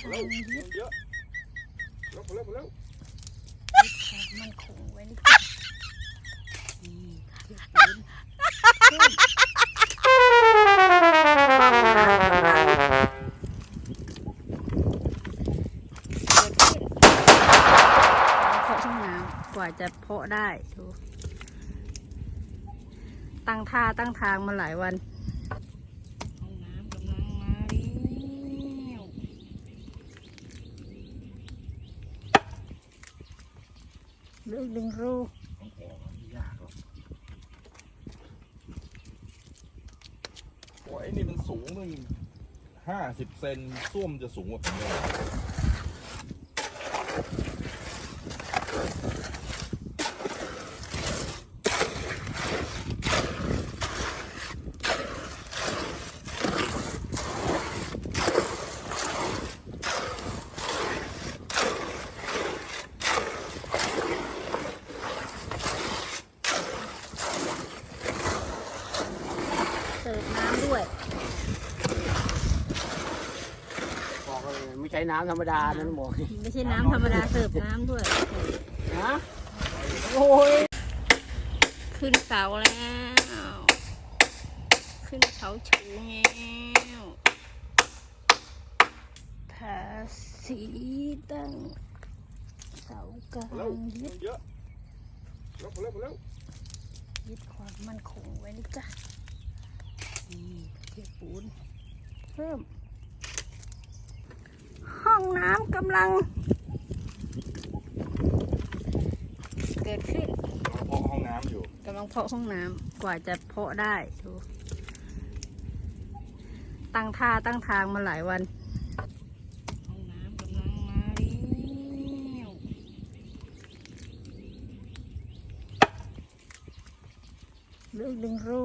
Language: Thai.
เยอะเร็วเร็วเร็วมันคงไว้นี่เพาะช่องน้ำกว่าจะเพาะได้ดู ตั้งท่าตั้งทางมาหลายวัน เลือกดึงรูของออกไม่ยากหรอกโอ้ยนี่มันสูงหนึ่งห้าสิบเซนส้วมจะสูงกว่าผมเลย สิร์ฟน้ำด้วยบอกเลยไม่ใช้น้ำธรรมดานะบอกไม่ใช่น้ำธรรมดาเสิร์ฟน้ำด้วยฮะโอ้ยขึ้นเสาแล้ว ขึ้นเขาชูแล้วทาสีตั้งเสากลาแล้วงยึดเยอะแล้วแล้วแล้วยึดความมั่นคงไว้นะจ๊ะ นี่เทปูน เพิ่ม ห้องน้ำกำลัง เกิดขึ้นเราพอกห้องน้ำอยู่กำลังเพาะห้องน้ำกว่าจะเพาะได้ดูตั้งท่าตั้งทางมาหลายวันห้องน้ำกำลังมาแล้วเลือกดึงรู